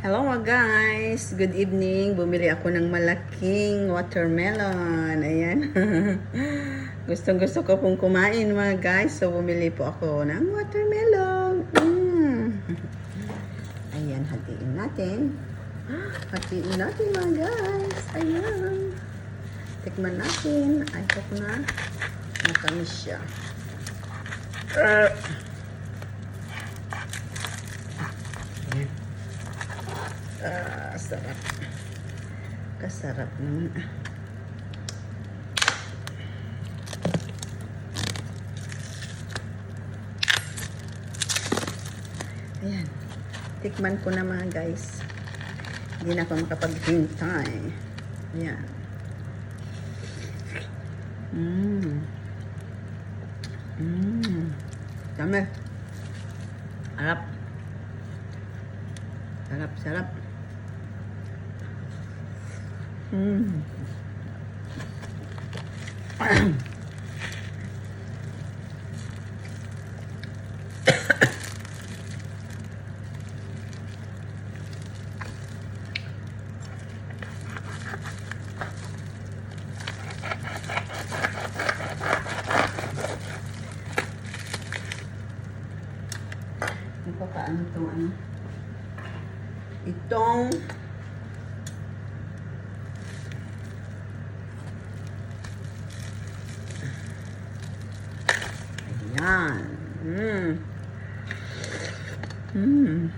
Hello mga guys! Good evening! Bumili ako ng malaking watermelon. Ayan. Gustong gusto ko pong kumain mga guys. So bumili po ako ng watermelon. Mm. Ayan, hatiin natin. Hatiin natin mga guys. Ayan. Tikman natin. I hope na matamis siya. Uh. Ah, sarap. Kasarap naman. ah. Ayan. Tikman ko na mga guys. Hindi na ako makapaghintay. Ayan. Mmm. Mmm. Dami. Harap. Sarap, sarap. Ano? Itong 嗯。嗯。